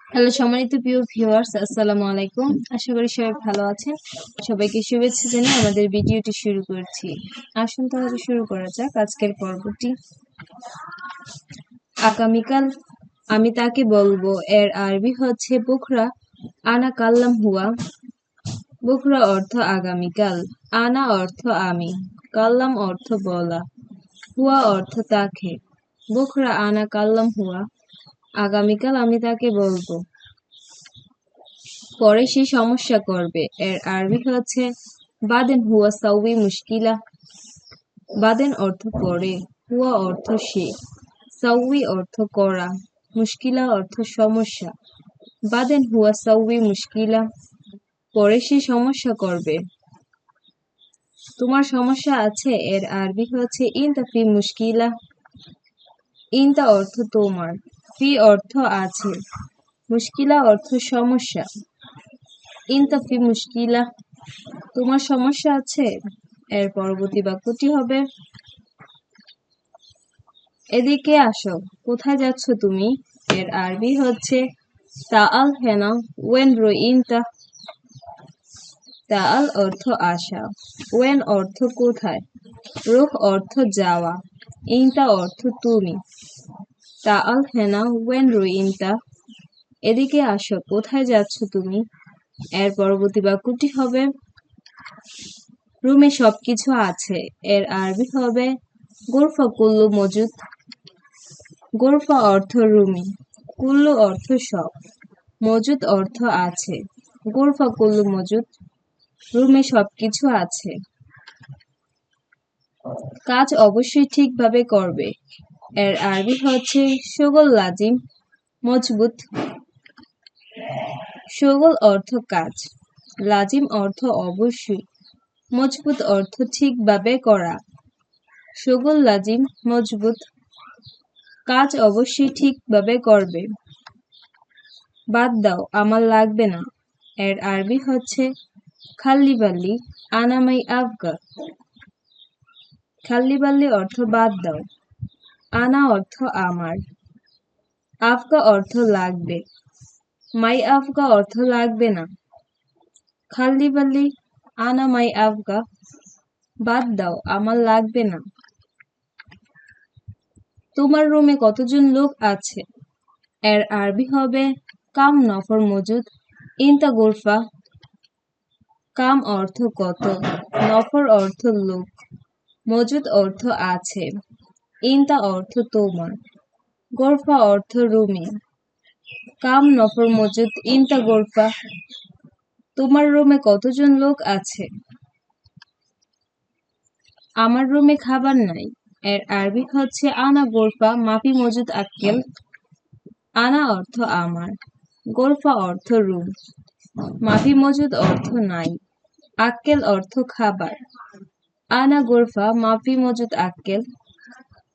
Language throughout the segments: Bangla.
হ্যালো সম্মানিত প্রিয় ভিউয়ার্স আসসালামু আলাইকুম। আশা করি সবাই ভালো আছেন। সবাইকে শুভেচ্ছা জানিয়ে আমাদের ভিডিওটি শুরু করছি। আসুন তাহলে শুরু করা যাক আজকের পর্বটি। আগামীকাল আমি তাকে বলব, এর আরবি হচ্ছে বুখরা, আনা কাল্লাম হুয়া। বুখরা অর্থ আগামীকাল, আনা অর্থ আমি, কাল্লাম অর্থ বলা। হুয়া অর্থ তাকে। বুখরা, আনা কাল্লাম হুয়া। আগামীকাল আমি তাকে বলব। পরে সে সমস্যা করবে। এর আরবি হচ্ছে, বাদেন হুয়া সাউই মুশকিলা। বাদেন অর্থ পরে হুয়া অর্থ সে। সাউই অর্থ করা, মুশকিলা অর্থ সমস্যা। বাদেন হুয়া সাউই মুশকিলা। পরে সে সমস্যা করবে। তোমার সমস্যা আছে? এর আরবি হচ্ছে, ইনতা ফি মুশকিলা। ইনতা অর্থ তোমার। ফি অর্থ আছে? মুশকিলা অর্থ সমস্যা। ইনতা ফি মুশকিলা। তোমার সমস্যা আছে? এর পরবর্তী বাক্যটি হবে, এদিকে আসো, কোথায় যাচ্ছ তুমি? এর আরবি হচ্ছে, তাআল হেনা, ওয়েন রো রইনতা। তাআল অর্থ আসা, ওয়েন অর্থ কোথায়? রুহ অর্থ যাওয়া, ইনতা অর্থ তুমি। তাআল হেনা ওয়েন রইনতা এদিকে আসো, কোথায় যাচ্ছ তুমি? এর পরবর্তী বাক্যটি হবে, রুমে সবকিছু আছে, এর আরবি হবে, গোরফা কুল্লু মজুদ। গোরফা অর্থ রুমি, কুল্লু অর্থ সব, মজুদ অর্থ আছে, গোরফা কুল্লু মজুদ, রুমে সবকিছু আছে। কাজ অবশ্যই ঠিকভাবে করবে। এর আরবি হচ্ছে সুগল লাজিম, মজবুত। সুগল অর্থ কাজ, লাজিম অর্থ অবশ্যই, মজবুত অর্থ ঠিকভাবে করা। সুগল লাজিম, মজবুত, কাজ অবশ্যই ঠিকভাবে করবে। বাদ দাও, আমার লাগবে না। এর আরবি হচ্ছে খাল্লি বাল্লি আনামাই আফগা খাল্লি বাল্লি অর্থ বাদ দাও। আনা অর্থ আমার। আফগা অর্থ লাগবে। মাই আফগা অর্থ লাগবে না। খাল্লি বাল্লি, আনা মাই আফগা, বাদ দাও, আমার লাগবে না। তোমার রুমে কতজন লোক আছে? এর আরবি হবে, কাম নফর মজুদ, ইনতা গোরফা কাম অর্থ কত, নফর অর্থ লোক। মজুদ অর্থ আছে। ইনতা অর্থ তোমার। গোরফা অর্থ রুমে। কাম নফর মজুদ, ইনতা গোরফা। তোমার রুমে কতজন লোক আছে? আমার রুমে খাবার নাই। এর আরবি হচ্ছে, আনা গোরফা, মাফি মজুদ আক্কেল। আনা অর্থ আমার। গোরফা অর্থ রুম। মাফি মজুদ অর্থ নাই। আক্কেল অর্থ খাবার। আনা গোরফা, মাফি মজুদ আক্কেল।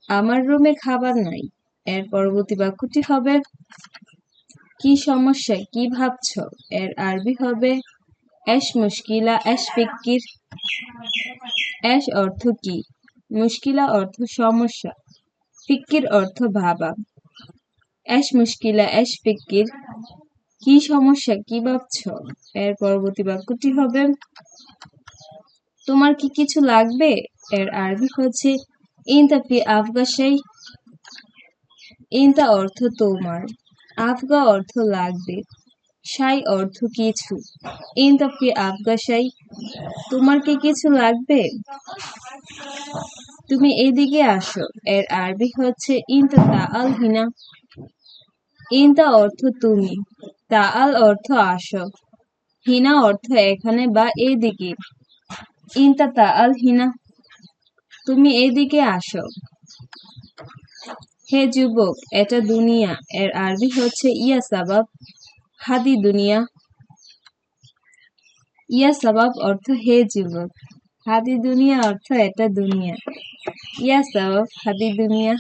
আমার রুমে খাবার নাই। এর পরবর্তী বাক্যটি হবে, কি সমস্যা? কি ভাবছ? এর আরবি হবে, এস মুশকিলা, এস ফিক্কির এস অর্থ কি? মুশকিলা অর্থ সমস্যা। ফিক্কির অর্থ ভাবা। এস মুশকিলা, এস ফিক্কির কি সমস্যা? কি ভাবছ? এর পরবর্তী বাক্যটি হবে, তোমার কি কিছু লাগবে? এর আরবি হচ্ছে ইনতা ফি আফগা সেই? ইনতা অর্থ তোমার, আফগা অর্থ লাগবে, সাই অর্থ কিছু। ইনতা ফি আফগা সাই? তোমার কি কিছু লাগবে? তুমি এদিকে আসো, এর আরবি হচ্ছে ইনতা তাআল হিনা। ইনতা অর্থ তুমি, তাআল অর্থ আসো, হিনা অর্থ এখানে বা এদিকে। ইনতা তাআল হিনা। তুমি এদিকে আসো। হে যুবক, এটা দুনিয়া। এর আরবি হচ্ছে, ইয়া সাবাব, হাদি দুনিয়া। ইয়া সাবাব অর্থ, হে যুবক। হাদি দুনিয়া অর্থ, এটা দুনিয়া। ইয়া সাবাব, হাদি দুনিয়া।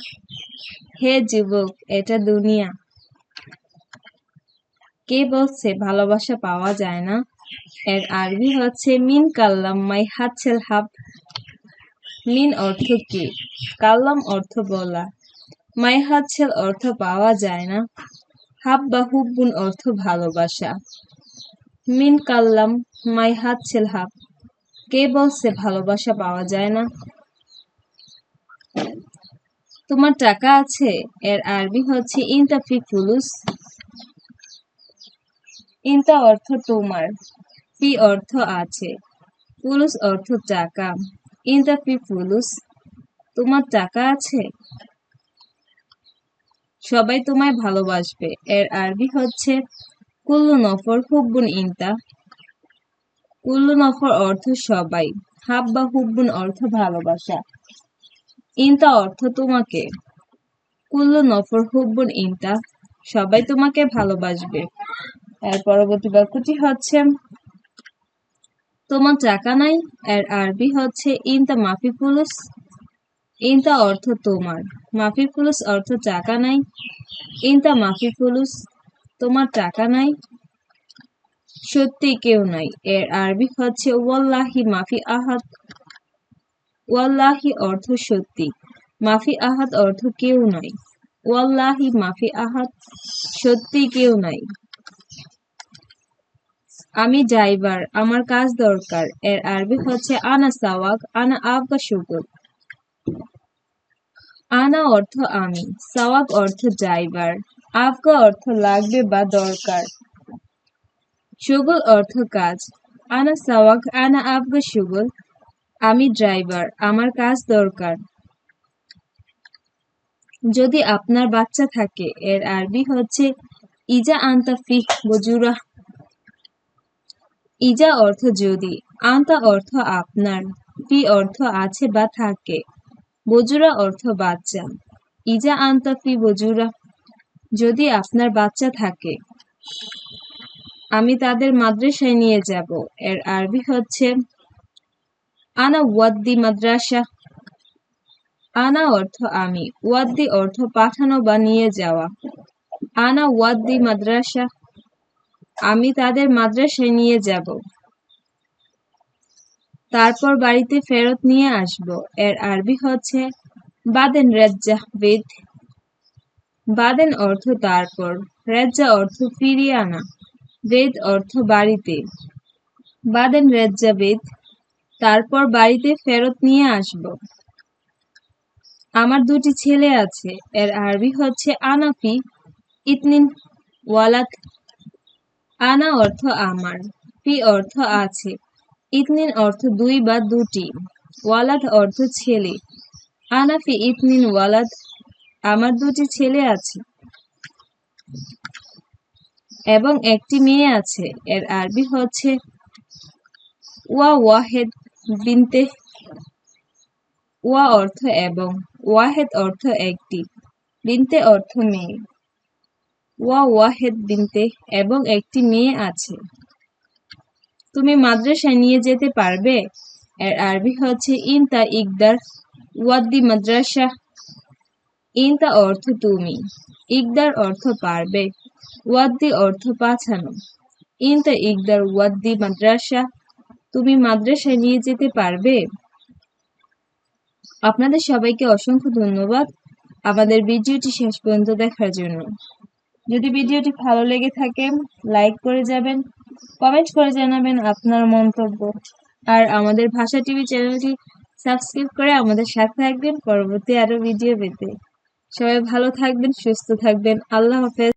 হে যুবক, এটা দুনিয়া। কে বলছে, ভালোবাসা পাওয়া যায় না? এর আরবি হচ্ছে, মিন কাল্লাম মাই হাতছেল হাব। মিন অর্থ কে? কাল্লাম অর্থ বলা। মাই হাতছেল অর্থ পাওয়া যায় না। হাব বা হুব্বুন অর্থ ভালোবাসা। মিন কাল্লাম, মাই হাত ছেল হাব। কে বলছে ভালোবাসা পাওয়া যায় না? তোমার টাকা আছে? এর আরবি হচ্ছে ইনতা ফি ফুলুস ইনতা অর্থ তোমার। ফি অর্থ আছে। ফুলুস অর্থ টাকা। ফুলুস তোমার টাকা আছে? সবাই তোমায় ভালোবাসবে। এর আরবি হচ্ছে, কুল্লু নফর হুব্বুন ইনতা। কুল্লু নফর অর্থ সবাই। হুব্বুন অর্থ ভালোবাসা। ইনতা অর্থ তোমাকে। কুল্লু নফর হুব্বুন ইনতা। সবাই তোমাকে ভালোবাসবে। এর পরবর্তী বাক্যটি হচ্ছে তোমার টাকা নাই এর আরবি হচ্ছে ইনতা মাফি ফুলুস ইনতা অর্থ তোমার। মাফি ফুলুস অর্থ টাকা নাই ইনতা মাফি ফুলুস তোমার টাকা নাই সত্যি কেউ নাই। এর আরবি হচ্ছে ওয়াল্লাহি মাফি আহাদ। ওয়াল্লাহি অর্থ সত্যি। মাফি আহাদ অর্থ কেউ নাই। ওয়াল্লাহি মাফি আহাদ। সত্যি কেউ নাই। আমি ড্রাইভার, আমার কাজ দরকার। এর আরবি হচ্ছে, আনা সাওয়াক, আনা আবগা শুকুর। আনা অর্থ আমি, সাওয়াক অর্থ ড্রাইভার, আবগা অর্থ লাগবে বা দরকার। সুগুল অর্থ কাজ, আনা সাওয়াক, আনা আবগা সুগুল আমি ড্রাইভার, আমার কাজ দরকার। যদি আপনার বাচ্চা থাকে, এর আরবি হচ্ছে, ইজা আন্তা ফিহ বজুরা ইজা অর্থ যদি, আন্তা অর্থ আপনার ফি অর্থ আছে বা থাকে। বজুরা অর্থ বাচ্চা। ইজা আন্তা ফি বজুরা। যদি আপনার বাচ্চা থাকে, আমি তাদের মাদ্রাসায় নিয়ে যাব। এর আরবি হচ্ছে, আনা ওয়াদ্দি মাদ্রাসা। আনা অর্থ আমি, ওয়াদ্দি অর্থ পাঠানো বা নিয়ে যাওয়া। আনা ওয়াদ্দি মাদ্রাসা। আমি তাদের মাদ্রাসায় নিয়ে যাব। তারপর বাড়িতে ফেরত নিয়ে আসব। এর আরবি হচ্ছে বাদেন রেজ্জা বেদ। বাদেন অর্থ তারপর, রেজ্জা অর্থ ফিরিয়ে আনা, বেদ অর্থ বাড়িতে। বাদেন রেজ্জা বেদ, তারপর বাড়িতে ফেরত নিয়ে আসব। আমার দুটি ছেলে আছে, এর আরবি হচ্ছে আনাফি ইতনিন ওয়ালাত আনা অর্থ আমার ফি অর্থ আছে, ইতনিন অর্থ দুই বা দুটি, ওয়ালাদ অর্থ ছেলে, আনাফি ইতনিন ওয়ালাদ, আমার দুটি ছেলে আছে। এবং একটি মেয়ে আছে, এর আরবি হচ্ছে ওয়া ওয়াহেদ বিনতে, ওয়া অর্থ এবং, ওয়াহেদ অর্থ একটি, বিনতে অর্থ মেয়ে। ওয়া ওয়াহেদ বিনতে এবং একটি মেয়ে আছে। তুমি মাদ্রাসায় নিয়ে যেতে পারবে? এর আরবি হচ্ছে ইনতা ইকদার ওয়াদ্দি মাদ্রাসা। ইনতা অর্থ তুমি। ইকদার অর্থ পারবে। ওয়াদ্দি অর্থ ইনতা ইকদার ওয়াদ্দি মাদ্রাসা। তুমি মাদ্রাসায় নিয়ে যেতে পারবে? আপনাদের সবাইকে অসংখ্য ধন্যবাদ। আমাদের ভিডিওটি শেষ পর্যন্ত দেখার জন্য। যদি ভিডিওটি ভালো লেগে থাকে লাইক করে যাবেন কমেন্ট করে জানাবেন আপনার মন্তব্য। আর আমাদের ভাষা টিভি চ্যানেলটি সাবস্ক্রাইব করে আমাদের সাথে থাকবেন, পরবর্তী আরও ভিডিও পেতে। সবাই ভালো থাকবেন, সুস্থ থাকবেন। আল্লাহ হাফেজ।